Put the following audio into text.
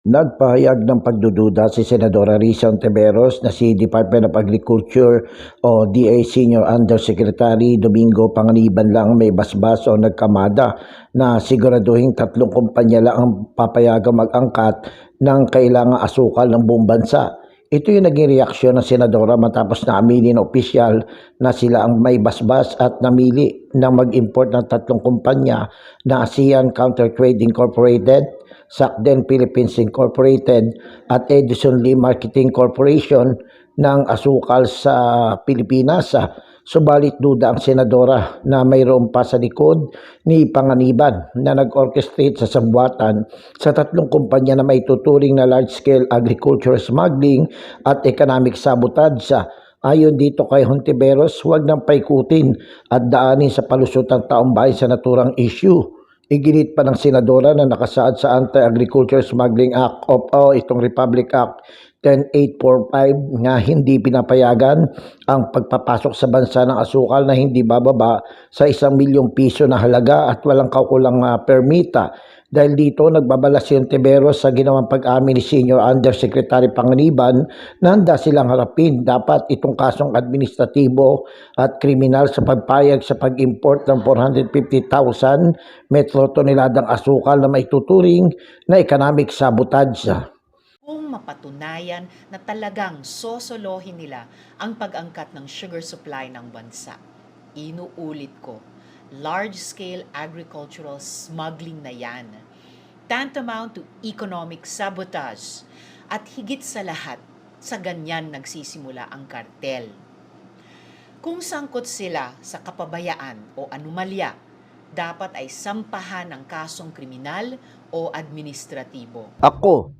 Nagpahayag ng pagdududa si Senadora Risa Ontiveros na si Department of Agriculture o DA Senior Undersecretary Domingo Panganiban lang may basbas o nagkamada na siguraduhin tatlong kumpanya lang ang papayagang mag-angkat ng kailangang asukal ng buong bansa. Ito yung naging reaksyon ng Senadora matapos na aminin ng opisyal na sila ang may basbas at namili na mag-import ng tatlong kumpanya na ASEAN Counter Trade Incorporated, Sakden Philippines Incorporated at Edison Lee Marketing Corporation ng asukal sa Pilipinas. Subalit duda ang senadora na mayroon pa sa likod ni Panganiban na nag-orchestrate sa sambuatan sa tatlong kumpanya na may tuturing na large-scale agriculture smuggling at economic sabotage. Ayon dito kay Hontiveros, huwag nang paikutin at daanin sa palusutang taong bayan sa naturang issue. Iginit pa ng senadora na nakasaad sa Anti-Agriculture Smuggling Act of o itong Republic Act 10845 nga hindi pinapayagan ang pagpapasok sa bansa ng asukal na hindi bababa sa isang milyong piso na halaga at walang kaukulang uh, permita. Dahil dito, nagbabala si Ontiveros sa ginawang pag-amin ni Senior Undersecretary Panganiban na handa silang harapin. Dapat itong kasong administratibo at kriminal sa pagpayag sa pag-import ng 450,000 metro toneladang asukal na may tuturing na economic sabotage kung mapatunayan na talagang sosolohin nila ang pag-angkat ng sugar supply ng bansa. Inuulit ko, large-scale agricultural smuggling na yan. Tantamount to economic sabotage. At higit sa lahat, sa ganyan nagsisimula ang kartel. Kung sangkot sila sa kapabayaan o anomalya, dapat ay sampahan ng kasong kriminal o administratibo. Ako,